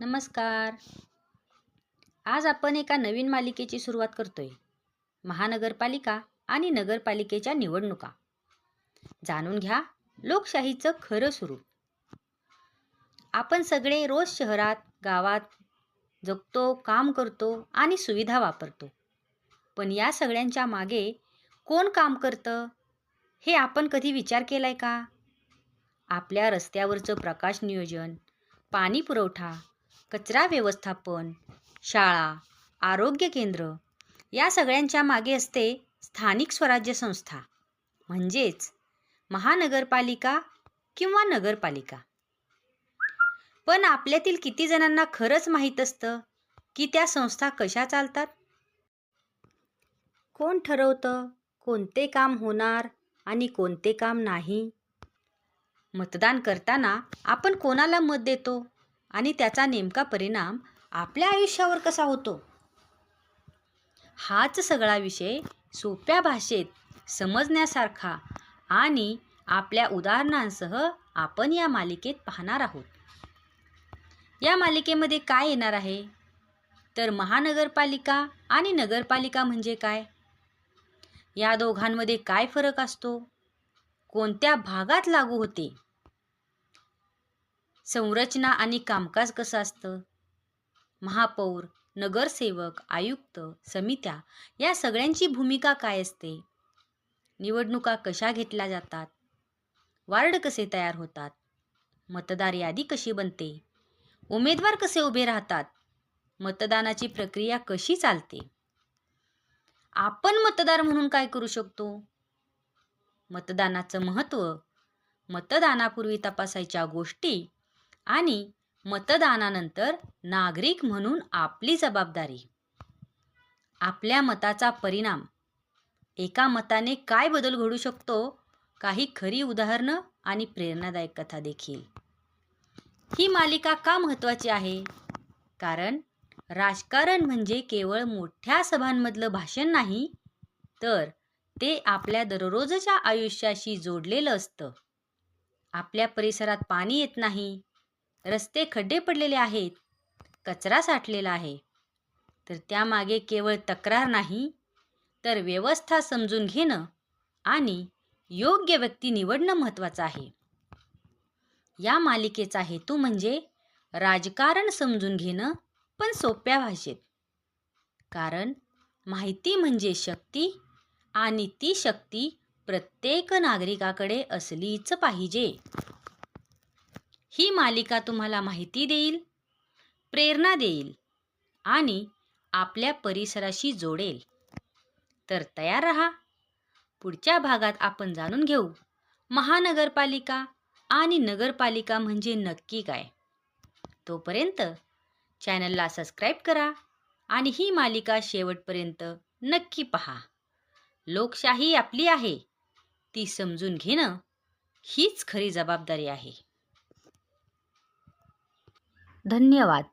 नमस्कार. आज आपण एका नवीन मालिकेची सुरुवात करतोय. महानगरपालिका आणि नगरपालिकेच्या निवडणुका. जाणून घ्या लोकशाहीचं खरं स्वरूप. आपण सगळे रोज शहरात गावात जगतो काम करतो आणि सुविधा वापरतो. पण या सगळ्यांच्या मागे कोण काम करतं? हे आपण कधी विचार केलाय का? आपल्या रस्त्यावरचं प्रकाश नियोजन पाणी पुरवठा कचरा व्यवस्थापन शाळा आरोग्य केंद्र या सगळ्यांच्या मागे असते स्थानिक स्वराज्य संस्था. म्हणजेच महानगरपालिका किंवा नगरपालिका. पण आपल्यातील किती जणांना खरंच माहीत असतं की त्या संस्था कशा चालतात? कोण ठरवतं कोणते काम होणार आणि कोणते काम नाही? मतदान करताना आपण कोणाला मत देतो? आणि त्याचा नेमका परिणाम आपल्या आयुष्यावर कसा होतो? हाच सगळा विषय सोप्या भाषेत समजण्यासारखा आणि आपल्या उदाहरणांसह आपण या मालिकेत पाहणार आहोत. या मालिकेमध्ये काय येणार आहे? तर महानगरपालिका आणि नगरपालिका म्हणजे काय? या दोघांमध्ये काय फरक असतो? कोणत्या भागात लागू होते? संरचना आणि कामकाज कसं असतं? महापौर नगरसेवक आयुक्त समित्या या सगळ्यांची भूमिका काय असते? निवडणुका कशा घेतल्या जातात? वार्ड कसे तयार होतात? मतदार यादी कशी बनते? उमेदवार कसे उभे राहतात? मतदानाची प्रक्रिया कशी चालते? आपण मतदार म्हणून काय करू शकतो? मतदानाचं महत्त्व? मतदानापूर्वी तपासायच्या गोष्टी आणि मतदानानंतर नागरिक म्हणून आपली जबाबदारी. आपल्या मताचा परिणाम. एका मताने काय बदल घडू शकतो? काही खरी उदाहरणं आणि प्रेरणादायक कथा देखील. ही मालिका का महत्त्वाची आहे? कारण राजकारण म्हणजे केवळ मोठ्या सभांमधलं भाषण नाही तर ते आपल्या दररोजच्या आयुष्याशी जोडलेलं असतं. आपल्या परिसरात पाणी येत नाही रस्ते खड्डे पडलेले आहेत. कचरा साठलेला आहे. तर त्यामागे केवळ तक्रार नाही तर व्यवस्था समजून घेणं आणि योग्य व्यक्ती निवडणं महत्त्वाचं आहे. या मालिकेचा हेतू म्हणजे राजकारण समजून घेणं पण सोप्या भाषेत. कारण माहिती म्हणजे शक्ती आणि ती शक्ती प्रत्येक नागरिकाकडे असलीच पाहिजे. ही मालिका तुम्हाला माहिती देईल प्रेरणा देईल आणि आपल्या परिसराशी जोडेल. तर तयार रहा. पुढच्या भागात आपण जाणून घेऊ. महानगरपालिका आणि नगरपालिका म्हणजे नक्की काय? तोपर्यंत चॅनलला सबस्क्राईब करा आणि ही मालिका शेवटपर्यंत नक्की पहा. लोकशाही आपली आहे. ती समजून घेणं हीच खरी जबाबदारी आहे. धन्यवाद.